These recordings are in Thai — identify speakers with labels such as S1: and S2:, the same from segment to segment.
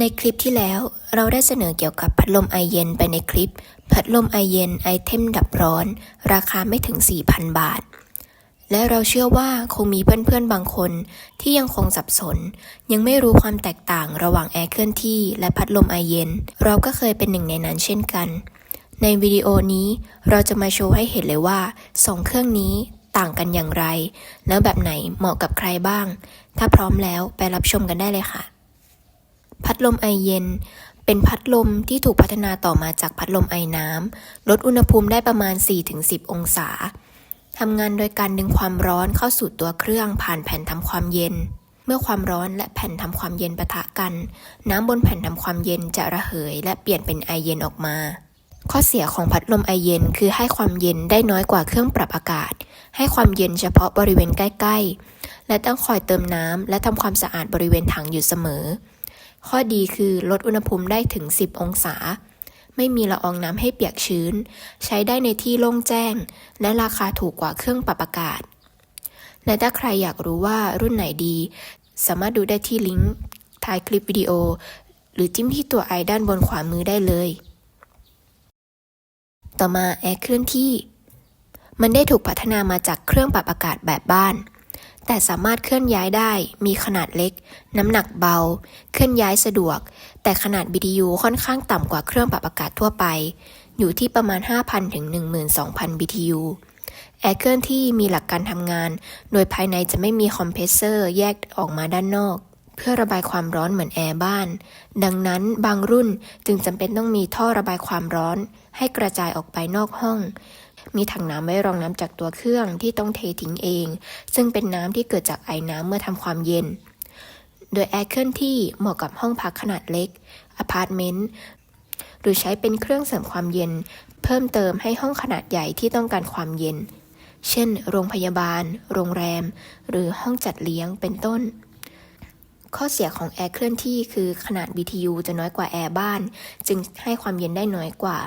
S1: ในคลิปที่แล้วเราได้เสนอเกี่ยวกับพัดลมไอเย็นไปในคลิป พัดลมไอเย็นไอเทมดับร้อน ราคาไม่ถึง 4,000 บาท และเราเชื่อว่าคงมีเพื่อนๆบางคนที่ยังคงสับสน ยังไม่รู้ความแตกต่างระหว่างแอร์เคลื่อนที่และพัดลมไอเย็น เราก็เคยเป็นหนึ่งในนั้นเช่นกัน ในวิดีโอนี้เราจะมาโชว์ให้เห็นเลยว่าสองเครื่องนี้ต่างกันอย่างไร แล้วแบบไหนเหมาะกับใครบ้าง ถ้าพร้อมแล้วไปรับชมกันได้เลยค่ะ พัดลมไอเย็น เป็นพัดลมที่ถูกพัฒนาต่อมาจากพัดลมไอน้ำลดอุณหภูมิได้ประมาณ 4-10 องศาทำงานโดยการดึงความร้อนเข้าสู่ตัวเครื่องผ่านแผ่นทำความเย็น เมื่อความร้อนและแผ่นทำความเย็นปะทะกัน น้ำบนแผ่นทำความเย็นจะระเหย และเปลี่ยนเป็นไอเย็นออกมา ข้อเสียของพัดลมไอเย็นคือให้ความเย็นได้น้อยกว่าเครื่องปรับอากาศ ให้ความเย็นเฉพาะบริเวณใกล้ ๆ และต้องคอยเติมน้ำและทำความสะอาดบริเวณถังอยู่เสมอ ข้อดีคือลดอุณหภูมิได้ถึง 10 องศา ไม่มีละอองน้ำให้เปียกชื้น ใช้ได้ในที่โล่งแจ้ง และราคาถูกกว่าเครื่องปรับอากาศ และถ้าใครอยากรู้ว่ารุ่นไหนดี สามารถดูได้ที่ลิงก์ท้ายคลิปวิดีโอ หรือจิ้มที่ตัวไอด้านบนขวามือได้เลย ต่อมาแอร์เคลื่อนที่ มันได้ถูกพัฒนามาจากเครื่องปรับอากาศแบบบ้าน แต่สามารถเคลื่อนย้ายได้ มีขนาดเล็ก น้ำหนักเบา เคลื่อนย้ายสะดวก แต่ขนาด BTU ค่อนข้างต่ำกว่าเครื่องปรับอากาศทั่วไป อยู่ที่ประมาณ 5,000 ถึง 12,000 BTU แอร์เคลื่อนที่มีหลักการทำงาน โดยภายในจะไม่มีคอมเพรสเซอร์แยกออกมาด้านนอก เพื่อระบายความร้อนเหมือนแอร์บ้าน ดังนั้นบางรุ่นจึงจำเป็นต้องมีท่อระบายความร้อน ให้กระจายออกไปนอกห้อง มีถังน้ำไว้รองน้ำจากตัวเครื่องที่ต้องเททิ้งเอง ซึ่งเป็นน้ำที่เกิดจากไอน้ำเมื่อทำความเย็น โดยแอร์เคลื่อนที่เหมาะกับห้องพักขนาดเล็กอพาร์ตเมนต์หรือใช้เป็นเครื่องเสริมความเย็น เพิ่มเติมให้ห้องขนาดใหญ่ที่ต้องการความเย็น เช่น โรงพยาบาล โรงแรม หรือห้องจัดเลี้ยงเป็นต้น ข้อเสียของแอร์เคลื่อนที่คือขนาด BTU จะน้อยกว่าแอร์บ้าน จึงให้ความเย็นได้น้อยกว่า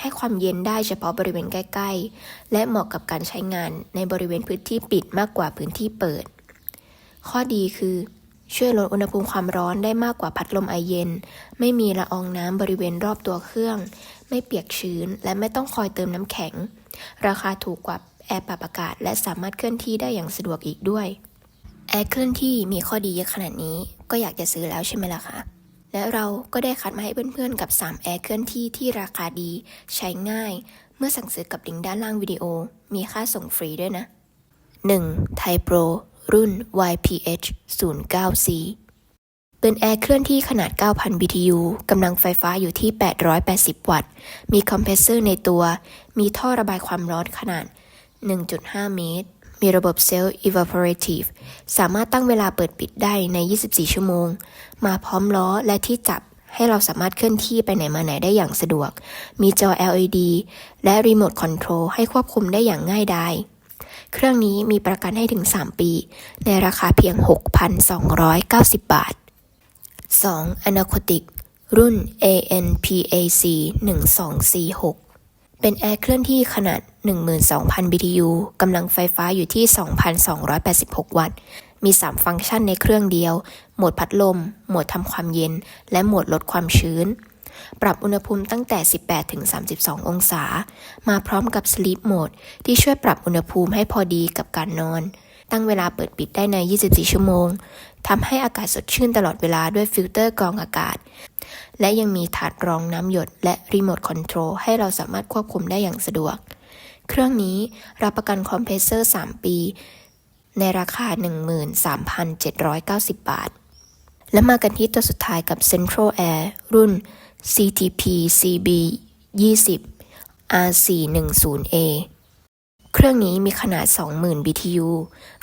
S1: ให้ความเย็นได้เฉพาะบริเวณใกล้ๆ และเหมาะกับการใช้งานในบริเวณพื้นที่ปิดมากกว่าพื้นที่เปิด ข้อดีคือ ช่วยลดอุณหภูมิความร้อนได้มากกว่าพัดลมไอเย็น ไม่มีละอองน้ำบริเวณรอบตัวเครื่อง ไม่เปียกชื้น และไม่ต้องคอยเติมน้ำแข็ง ราคาถูกกว่าแอร์ปรับอากาศ และสามารถเคลื่อนที่ได้อย่างสะดวกอีกด้วยแอร์เคลื่อนที่มีข้อดีเยอะขนาดนี้ก็อยากจะซื้อแล้วใช่ไหมล่ะคะ และเราก็ได้คัดมาให้เพื่อนๆ กับ 3 แอร์เคลื่อนที่ที่ราคาดี ใช้ง่าย เมื่อสั่งซื้อกับลิงก์ด้านล่างวิดีโอ มีค่าส่งฟรีด้วยนะ 1. ไทยโปรรุ่น YPH 09C เป็นแอร์เคลื่อนที่ขนาด 9,000 BTU กำลังไฟฟ้าอยู่ที่ 880 วัตต์ มีคอมเพรสเซอร์ในตัว มีท่อระบายความร้อนขนาด 1.5 เมตร มีระบบเซลล์ evaporative สามารถตั้งเวลาเปิดปิดได้ใน 24 ชั่วโมง มาพร้อมล้อและที่จับให้เราสามารถเคลื่อนที่ไปไหนมาไหนได้อย่างสะดวก มีจอ LED และรีโมทคอนโทรลให้ควบคุมได้อย่างง่ายดาย เครื่องนี้มีประกันให้ถึง 3 ปี ในราคาเพียง 6,290 บาท 2. a n a c o t i c รุ่น ANPAC 1246 เป็นแอร์เคลื่อนที่ขนาด 12,000 BTU กำลังไฟฟ้าอยู่ที่ 2,286 วัตต์ มี 3 ฟังก์ชันในเครื่องเดียว โหมดพัดลม โหมดทำความเย็น และโหมดลดความชื้น ปรับอุณหภูมิตั้งแต่ 18 ถึง 32 องศา มาพร้อมกับ Sleep Mode ที่ช่วยปรับอุณหภูมิให้พอดีกับการนอน ตั้งเวลาเปิดปิดได้ใน 24 ชั่วโมง ทำให้อากาศสดชื่นตลอดเวลาด้วยฟิลเตอร์กรองอากาศ และยังมีถาดรองน้ำหยดและรีโมทคอนโทรลให้เราสามารถควบคุมได้อย่างสะดวก เครื่องนี้รับประกันคอมเพรสเซอร์ 3 ปี ในราคา 13,790 บาท และมากันที่ตัวสุดท้ายกับ Central Air รุ่น CTP CB 20 R410A เครื่องนี้มีขนาด 20,000 BTU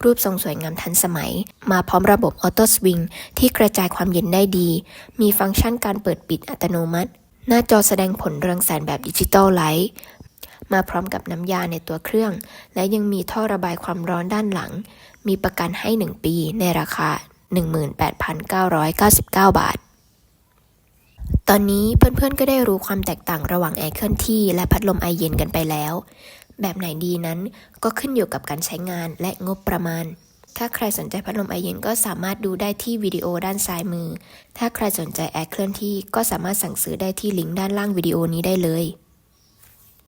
S1: รูปทรงสวยงามทันสมัย มาพร้อมระบบออโต้สวิงที่กระจายความเย็นได้ดี มีฟังก์ชันการเปิดปิดอัตโนมัติ หน้าจอแสดงผลเรืองแสงแบบดิจิตอลไลท์มาพร้อมกับน้ำยาในตัวเครื่อง และยังมีท่อระบายความร้อนด้านหลัง มีประกันให้ 1 ปีในราคา 18,999 บาท ตอนนี้เพื่อนๆก็ได้รู้ความแตกต่างระหว่างแอร์เคลื่อนที่และพัดลมไอเย็นกันไปแล้ว แบบไหนดีนั้นก็ขึ้นอยู่กับการใช้งานและงบประมาณ ถ้าใครสนใจพัดลมไอเย็นก็สามารถดูได้ที่วิดีโอด้านซ้ายมือ ถ้าใครสนใจแอร์เคลื่อนที่ก็สามารถสั่งซื้อได้ที่ลิงก์ด้านล่างวิดีโอนี้ได้เลย